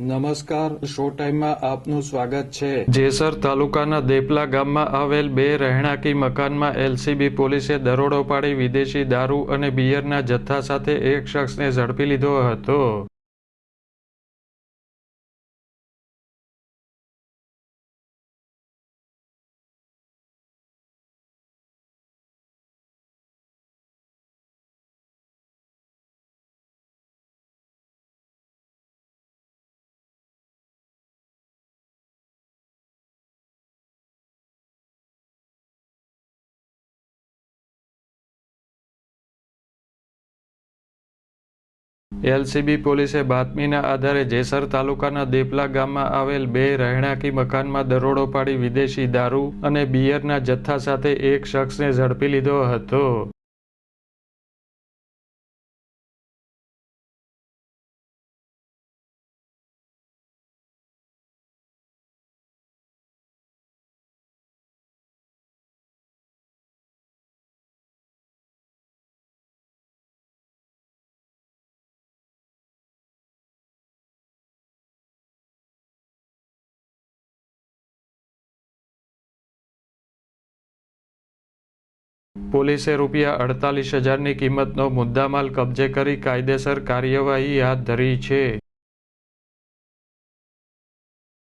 નમસ્કાર, શો ટાઈમમાં આપનું સ્વાગત છે. જેસર તાલુકાના દેપલા ગામમાં આવેલ બે રહેણાંકી મકાનમાં એલસીબી પોલીસે દરોડો પાડી વિદેશી દારૂ અને બિયરના જથ્થા સાથે એક શખ્સને ઝડપી લીધો હતો. એલસીબી પોલીસે બાતમીના આધારે જેસર તાલુકાના દેપલા ગામમાં આવેલ બે રહેણાંકી મકાનમાં દરોડો પાડી વિદેશી દારૂ અને બિયરના જથ્થા સાથે એક શખ્સને ઝડપી લીધો હતો. પોલીસે રૂપિયા અડતાલીસ હજારની કિંમતનો મુદ્દામાલ કબજે કરી કાયદેસર કાર્યવાહી હાથ ધરી છે.